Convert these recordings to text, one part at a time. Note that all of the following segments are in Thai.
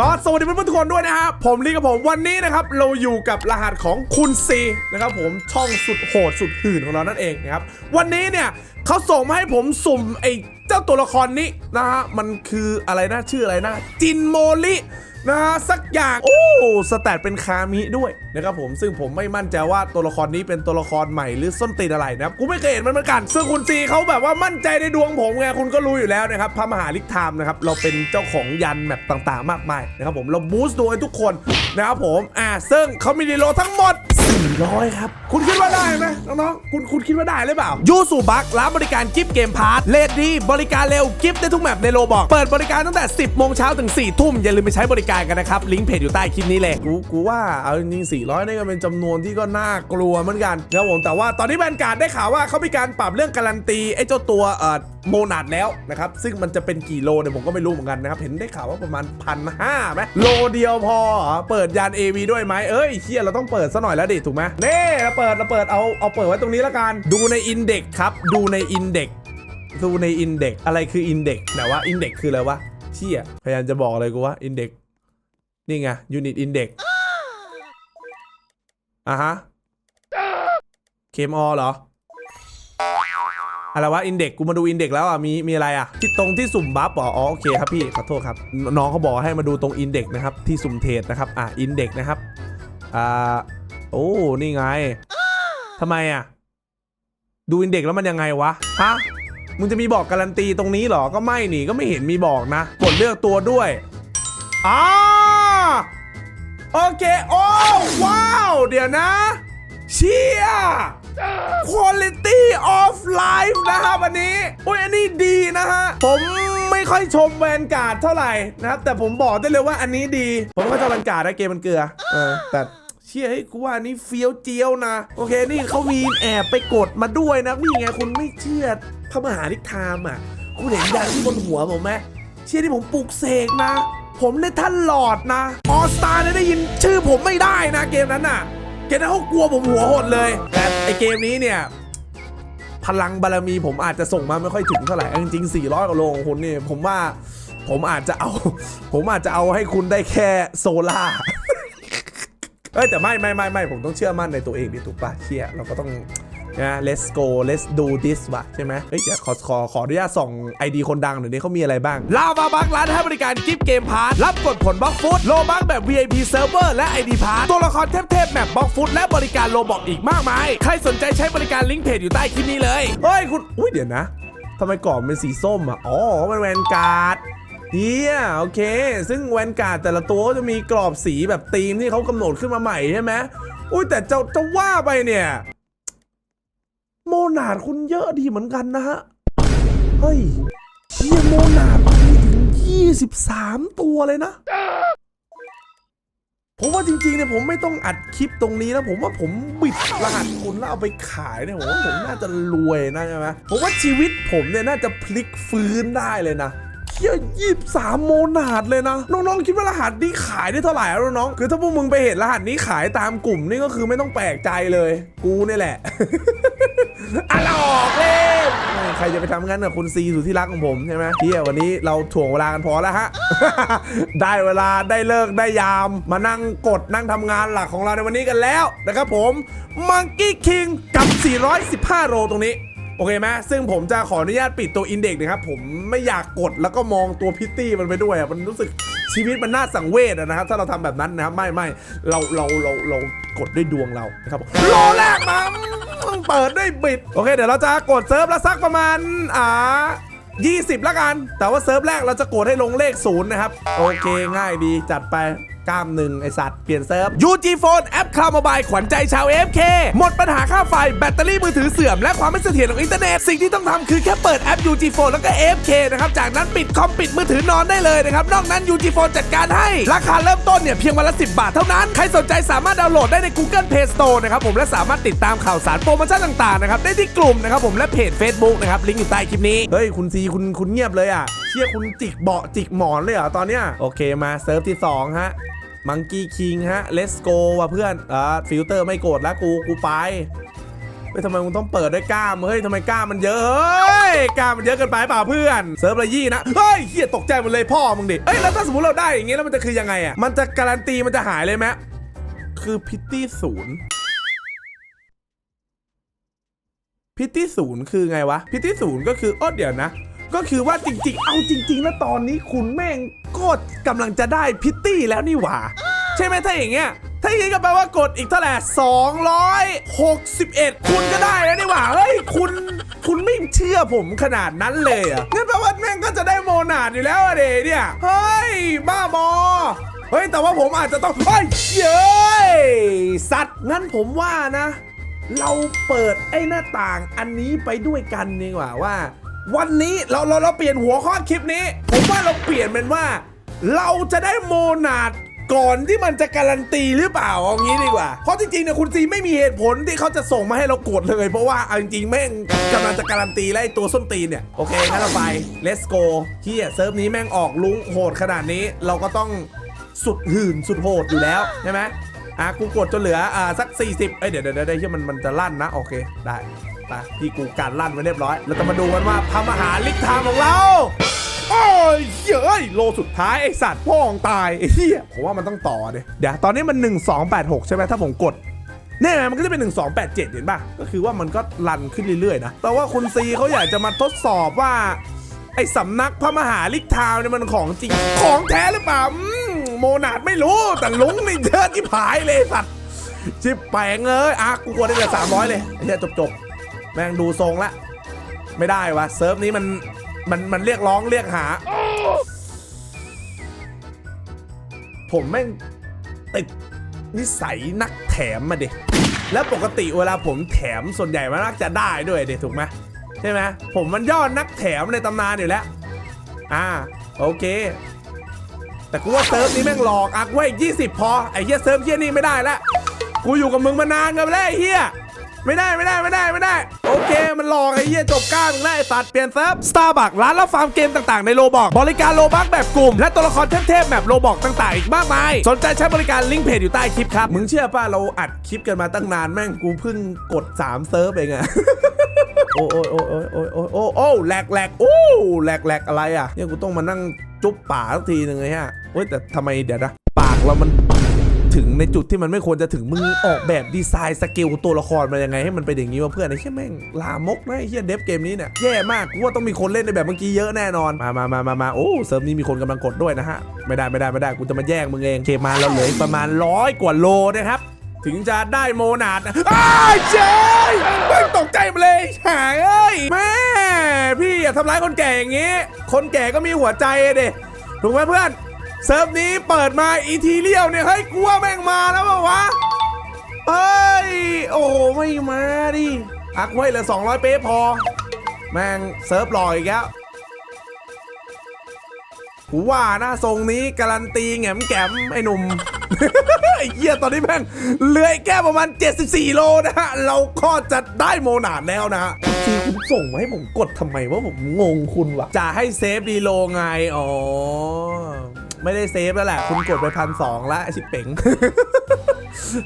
ก็สวัสดีเพื่อนๆทุกคนด้วยนะครับผมลีกับผมวันนี้นะครับเราอยู่กับรหัสของคุณซีนะครับผมช่องสุดโหดสุดหื่นของเรานั่นเองนะครับวันนี้เนี่ยเขาส่งมาให้ผมสุ่มไอ้เจ้าตัวละครนี้นะฮะมันคืออะไรนะชื่ออะไรนะจินโมลินะฮะสักอย่างโอ้ สแตทเป็นคามิด้วยนะครับผมซึ่งผมไม่มั่นใจว่าตัวละครนี้เป็นตัวละครใหม่หรือส้นตีนอะไรนะครับกูไม่เคยเห็นมันเหมือนกัน ซึ่งคุณซีเขาแบบว่ามั่นใจในดวงผมไงคุณก็รู้อยู่แล้วนะครับพระมหาลิกไทม์นะครับเราเป็นเจ้าของยันแบบต่างๆ มากมายนะครับผมเราบูสต์ดวงให้ทุกคนนะครับผมอ่าซึ่งเขามีดีโลทั้งหมด 400 ครับ คุณคิดว่าได้ไหมน้องๆคุณคุณคิดว่าได้หรือเปล่ายูสูบักรับบริการกิฟต์เกมพาร์ทเลดดีบริการเร็วกิฟต์ได้ทุกแมปในโลบอกเปิดบริการตั้งแต่ 10โมงเช้าถึง 4 ทุ่ม อย่าลืมไปใช้บริการกันนะครับ ลิงก์เพจอยู่ใต้คลิปนี้เลย กูกูว่าเอาจริงๆ400นี่ก็เป็นจำนวนที่ก็น่ากลัวเหมือนกันนะผมแต่ว่าตอนนี้แบนการ์ดได้ข่าวว่าเขามีการปรับเรื่องการันตีไอ้เจ้าตัวเอ่อโมนาดแล้วนะครับซึ่งมันจะเป็นกี่โลเนี่ยผมก็ไม่รู้เหมือนกันนะครับเห็นได้ข่าวว่าประมาณพันห้าไหมโลเดียวพอเหรอเปิดยาน AV ด้วยไหมเอ้ยเฮียเราต้องเปิดซะหน่อยแล้วดิถูกไหมเน่เราเปิดเราเปิดเอาเอาเปิดไว้ตรงนี้ละกัน ดูในอินเด็กครับ ดูในอินเด็กดูในอินเด็กอะไรคืออินเด็กแต่ว่าอินเด็กคืออะไรวะเชี่ยพยายามจะบอกอะไรกูว่าอินเด็กนี่ไงยูนิตอินเด็กอะฮะเคมอเหรออะไรวะอินเด็กกูมาดูอินเด็กแล้วอะมีมีอะไรอะที่ตรงที่สุ่มบัฟอ๋อโอเคครับพี่ขอโทษครับนน้องเขาบอกให้มาดูตรงอินเด็กนะครับที่สุ่มเทรดนะครับอะอินเด็กนะครับอ่า โอ้ นี่ไงทำไมอะ ดูอินเด็กแล้วมันยังไงวะ ฮะ มึงจะมีบอกการันตีตรงนี้เหรอ ก็ไม่หนีก็ไม่เห็นมีบอกนะกดเลือกตัวด้วยอ่าโอเค โอ้ว้าว เดี๋ยวนะ เชี่ย Quality of Life นะครับอันนี้ อุ้ยอันนี้ดีนะฮะ ผมไม่ค่อยชมแวนการ์ดเท่าไหร่นะครับ แต่ผมบอกได้เลยว่าอันนี้ดี ผมก็ชอบแวนการ์ดนะเกมมันเกลือ เออแต่ ชื่อให้ยกูว่านนี้เฟี้ยวเจียวนะ โอเคนี่เขามีแอบไปกดมาด้วยนะนี่ไงคุณไม่เชื่อพระมหาลิกไทามอะคุณเห็นยันที่บนหัวผมไหมเชื่อที่ผมปลุกเสกนะ ผมได้ท่านหลอดนะออสตาเนี่ยได้ยินชื่อผมไม่ได้นะเกมนั้นน่ะเกมนั้นเขากลัวผมหัวหดเลยแต่ไอเกมนี้เนี่ยพลังบารมีผมอาจจะส่งมาไม่ค่อยถึงเท่าไหร่เอาจริงๆ400กว่าโลของคุณนี่ผมว่าผมอาจจะเอา ผมอาจจะเอาให้คุณได้แค่โซล่า เอ้ยแต่ไม่ไม่ไม่ไม่ผมต้องเชื่อมั่นในตัวเองดิถูกปะเชี่ยเราก็ต้องนะ let's go let's do this วะใช่ไหมเฮ้ยเดี๋ยวขอขอขออนุญาตส่อง ID คนดังหน่อยดิเขามีอะไรบ้าง ลาวาบักร้านให้บริการกิฟต์เกมพาร์รับกดผลบล็อกฟุตโลบักแบบ VIP Server และ ID พาร์ตัวละครเทพๆแบบบล็อกฟุตและบริการโลบอกอีกมากมาย ใครสนใจใช้บริการลิงก์เพจอยู่ใต้คลิปนี้เลย เฮ้ยคุณ อุ้ยเดี๋ยวนะทำไมกรอบเป็นสีส้มอะ อ๋อมันแวนการ์ด เฮียโอเค ซึ่งแวนการ์ดแต่ละตัวก็จะมีกรอบสีแบบธีมที่เขากำหนดขึ้นมาใหม่ใช่ไหมอุ้ยแต่จะจะว่าไปเนี่ย โมนาดคุณเยอะดีเหมือนกันนะฮะ เฮ้ยเฮียโมนาดมีถึง 23 ตัวเลยนะ ผมว่าจริงๆเนี่ยผมไม่ต้องอัดคลิปตรงนี้นะ ผมว่าผมบิดรหัสคุณแล้วเอาไปขายเนี่ยผมว่าผมน่าจะรวยนะใช่ไหมผมว่าชีวิตผมเนี่ยน่าจะพลิกฟื้นได้เลยนะ เฮียยี่สามโมนาดเลยนะ น้องๆคิดว่ารหัสนี้ขายได้เท่าไหร่อะน้องคือถ้าพวกมึงไปเห็นรหัสนี้ขายตามกลุ่มนี่ก็คือไม่ต้องแปลกใจเลย กูนี่แหละอะหลอกเล่นใครจะไปทำงั้นกับคุณซีสุดที่รักของผมใช่ไหมเฮียวันนี้เราถ่วงเวลากันพอแล้วฮะ ได้เวลาได้เลิกได้ยามมานั่งกดนั่งทำงานหลักของเราในวันนี้กันแล้วนะครับผมมังกี้คิงกับ 415 โลตรงนี้ โอเคไหมซึ่งผมจะขออนุญาตปิดตัวอินเด็กนะครับ ผมไม่อยากกดแล้วก็มองตัวพิตตี้มันไปด้วยอะมันรู้สึกชีวิตมันน่าสังเวชอะนะครับ ถ้าเราทำแบบนั้นนะครับ ไม่ไม่เราเราเราเรากดด้วยดวงเรานะครับผมโลแรกมาเปิดด้วยบิด โอเค เดี๋ยวเราจะกดเซิร์ฟและสักประมาณอ่า20แล้วกัน แต่ว่าเซิร์ฟแรกเราจะกดให้ลงเลขศูนย์นะครับ โอเคง่ายดีจัดไปกล้ามหนึ่งไอสัตว์ เปลี่ยนเซิร์ฟ UG Phone แอปคลาวมบายขวัญใจชาว FK หมดปัญหาค่าไฟแบตเตอรี่มือถือเสื่อม และความไม่เสถียรของอินเทอร์เน็ต สิ่งที่ต้องทำคือแค่เปิดแอป UG Phone แล้วก็ FK นะครับ จากนั้นปิดคอมปิดมือถือนอนได้เลยนะครับ นอกนั้น UG Phone จัดการให้ ราคาเริ่มต้นเนี่ยเพียงวันละ 10 บาทเท่านั้น ใครสนใจสามารถดาวน์โหลดได้ใน Google Play Store นะครับผมและสามารถติดตามข่าวสารโปรโมชั่นต่างๆนะครับได้ที่กลุ่มนะครับผมและเพจ Facebook นะครับลิงก์อยู่ใต้คลิปนี้เฮ้ยคุณซีคุณคุณเงียบเลยอะเชี่ยคุณจิกเบาะจิกหมอนเลยเหรอตอนเนี้ยโอเคมาเซิร์ฟที่สองฮะ มังกี้คิงฮะ let's go ว่ะเพื่อนอ่าฟิลเตอร์ไม่โกรธแล้วกูกูไปเฮ้ยทำไมมึงต้องเปิดด้วยกล้ามเฮ้ยทำไมกล้ามมันเยอะเฮ้ยกล้ามมันเยอะเกินไปเปล่าเพื่อนเซิร์ฟละยี่นะเฮ้ยเฮียตกใจหมดเลยพ่อมึงดิเอ้ยแล้วถ้าสมมติเราได้อย่างงี้แล้วมันจะคือยังไงอะมันจะการันตีมันจะหายเลยไหมคือพิตตี้ศูนย์พิตตี้ศูนย์คือไงวะพิตตี้ศูนย์ก็คืออ้อเดี๋ยวนะ ก็คือว่าจริงๆ เอาจริง ๆ แล้วตอนนี้คุณแม่ง ก็กำลังจะได้พิตตี้แล้วนี่หว่า ใช่ไหมถ้าอย่างเงี้ยถ้าอย่างงี้ก็แปลว่ากดอีกเท่าไหร่261 คุณก็ได้แล้วนี่หว่า เฮ้ย คุณ คุณไม่เชื่อผมขนาดนั้นเลยอะงั้นแปลว่าแม่งก็จะได้โมนาดอยู่แล้วอะเดเนี่ย เฮ้ย บ้าบอ เฮ้ย แต่ว่าผมอาจจะต้องเฮ้ยเย้ยสัตว์งั้นผมว่านะ เราเปิดไอ้หน้าต่างอันนี้ไปด้วยกันดีกว่าว่า วันนี้เราเราเราเปลี่ยนหัวข้อคลิปนี้ ผมว่าเราเปลี่ยนเป็นว่า เราจะได้โมนาดก่อนที่มันจะการันตีหรือเปล่าเอางี้ดีกว่า เพราะจริงๆเนี่ยคุณซีไม่มีเหตุผลที่เขาจะส่งมาให้เรากดเลย เพราะว่าเอาจริงๆแม่งกำลังจะการันตีแล้วไอ้ตัวส้นตีนเนี่ย โอเคงั้นเราไป let's go เฮียเซิร์ฟนี้แม่งออกลุงโหดขนาดนี้เราก็ต้องสุดหื่นสุดโหดอยู่แล้วใช่ไหมอะกูกดจนเหลืออ่าสัก 40เอ้ยเดี๋ยวเดี๋ยวเดี๋ยวที่มันมันจะลั่นนะโอเคได้ ไปพี่กูการลั่นไว้เรียบร้อยเราจะมาดูกันว่าพระมหาลิกทามของเราโอ้ยเฮ้ยโลสุดท้ายไอสัตว์พ่องตายไอ้เหี้ยผมว่ามันต้องต่อเดยเดี๋ยวตอนนี้มัน 1286 ใช่ไหมถ้าผมกดแน่ไหมมันก็จะเป็น 1287 เห็นป่ะ ก็คือว่ามันก็รันขึ้นเรื่อยๆนะ แต่ว่าคุณซีเขาอยากจะมาทดสอบว่า ไอสำนักพระมหาลิกทาวเนี่ยมันของจริง ของแท้หรือเปล่าโมนาดไม่รู้ แต่ลุงนี่เยอะที่ผายเลยสัตว์ชิบแปงเอ้ยอะกูกดได้เหลือสามร้อยเลยไอ้เหี้ยจบจบๆ แม่งดูทรงละ ไม่ได้วะเซิร์ฟนี้มันมันมันเรียกร้องเรียกหา ผมแม่งติดนิสัยนักแถมมาเด็แล้วปกติเวลาผมแถมส่วนใหญ่มันมักจะได้ด้วยเด็ถูกไหมใช่ไหมผมมันยอดนักแถมในตำนานอยู่แล้ว อ่าโอเค แต่กูว่าเซิร์ฟนี้แม่งหลอกอะกูให้ยี่สิบพอไอ้เหี้ยเซิร์ฟเหี้ยนี่ไม่ได้ละกูอยู่กับมึงมานานกันแล้วไอ้เหี้ย ไม่ได้ไม่ได้ไม่ได้ไม่ได้ โอเค มันหลอกไอ้เหี้ยจบก้ามึงแล้ไอ้สัตว์เปลี่ยนเซิร์ฟ Starbucks ร้านรับฟาร์มเกมต่างๆในโลบอกบริการโลบักแบบกลุ่ม และตัวละครเทพๆแบบโลบอกต่างๆอีกมากมาย สนใจใช้บริการลิงก์เพจอยู่ใต้คลิปครับ มึงเชื่อป่ะเราอัดคลิปกันมาตั้งนานแม่งกูเพิ่งกด 3 เซิร์ฟเองอะโอ้โอ้โอ้โอ้โอ้โอ้โอ้โอ้แหลกแหลกโอ้แหลกแหลกอะไรอะเนี่ยกูต้องมานั่งจุ๊บป่าสักทีหนึ่งเลยฮะเฮ้ยแต่ทำไมเดี๋ยวนะปากเรามัน ถึงในจุดที่มันไม่ควรจะถึงมึงออกแบบดีไซน์สเกลตัวละครมายังไง ให้มันเป็นอย่างนี้วะเพื่อนไอ้เหี้ยแม่งลามกนะไอ้เหี้ยเดฟเกมนี้เนี่ยแย่มากกูว่าต้องมีคนเล่นในแบบเมื่อกี้เยอะแน่นอนมามามามามาโอ้เซิร์ฟนี้มีคนกำลังกดด้วยนะฮะไม่ได้ไม่ได้ไม่ได้กูจะมาแย่งมึงเองเคมาเราเหลือประมาณร้อยกว่าโลนะครับถึงจะได้โมนาดนะอ้าเจ๊ยไม่งตกใจมาเลยหายเอ้ยแม่พี่อย่าทำร้ายคนแก่อย่างงี้ คนแก่ก็มีหัวใจเด็ถูกไหมเพื่อน เซิร์ฟนี้เปิดมาอีทีเรียวเนี่ยเฮ้ยกลัวแม่งมาแล้วปล่าวะเฮ้ยโอ้ไม่มาดิอักไว้เหลือ200 เป๊ะพอ แม่งเซิร์ฟลออีกแล้วกูว่านะทรงนี้การันตีแหงมแกมไอ้หนุ่มไอ้เหี้ยตอนนี้แม่งเลืออีกแค่ประมาณ 74 โลนะฮะ เราก็จะได้โมนาดแล้วนะฮะทีคุณส่งมาให้ผมกดทำไมว่าผมงงคุณวะจะให้เซฟดีโลไง อ๋อ ไม่ได้เซฟแล้วแหละ คุณกดไปพันสองแล้วไอชิบเป๋ง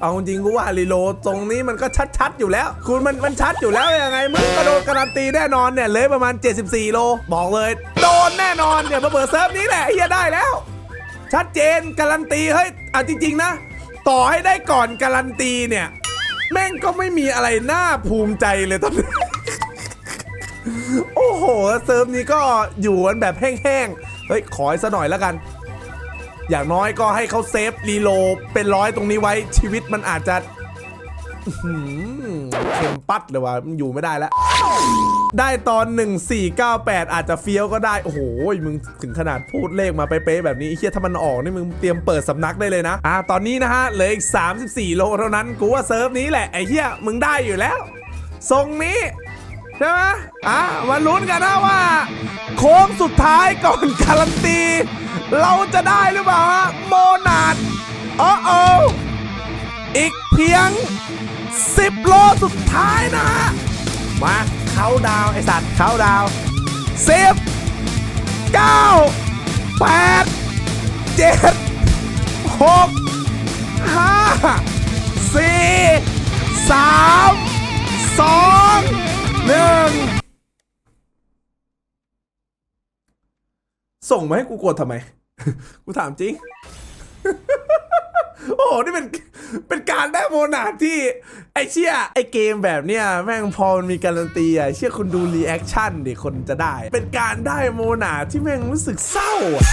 เอาจริงกูว่ารีโลตรงนี้มันก็ชัดๆอยู่แล้ว คุณมันมันชัดอยู่แล้วยังไงมึงก็โดนการันตีแน่นอนเนี่ยเลยประมาณ 74 โล บอกเลย โดนแน่นอนเนี่ยมาเปิดเซิร์ฟนี้แหละเฮียได้แล้ว ชัดเจนการันตีเฮ้ยอะจริง ๆ นะ ต่อให้ได้ก่อนการันตีเนี่ย แม่งก็ไม่มีอะไรน่าภูมิใจเลยตอนนี้โอ้โหเซิร์ฟนี้ก็อยู่กันแบบแห้งๆเฮ้ยขอให้ซะหน่อยแล้วกัน อย่างน้อยก็ให้เขาเซฟรีโลเป็นร้อยตรงนี้ไว้ชีวิตมันอาจจะเข็มปัดเลยว่ะมันอยู่ไม่ได้แล้ว ได้ตอน 1498 อาจจะเฟี้ยวก็ได้ โอ้โห มึงถึงขนาดพูดเลขมาเป๊ะๆแบบนี้เฮียถ้ามันออกนี่มึงเตรียมเปิดสำนักได้เลยนะ อ่า ตอนนี้นะฮะเหลืออีก 34 โลเท่านั้น กูว่าเซิร์ฟนี้แหละ ไอ้เฮียมึงได้อยู่แล้ว ทรงนี้ ใช่ไหมอะมาลุ้นกันนะว่า โค้งสุดท้ายก่อนการันตี เราจะได้หรือเปล่าฮะโมนาดอ๋อโออีกเพียง 10 โลสุดท้ายนะฮะมาเขาดาวไอสัตว์เขาดาวสิบเก้าแปดเจ็ดหกห้าสี่สามสอง หนึ่งส่งมาให้กูกดทำไม กูถามจริง โอ้โห นี่เป็นเป็นการได้โมนาที่ ไอเชี่ยไอเกมแบบเนี้ยแม่งพอมันมีการันตีอะเชี่ยคุณดูรีแอคชั่นดิคนจะได้ เป็นการได้โมนาที่แม่งรู้สึกเศร้าอะ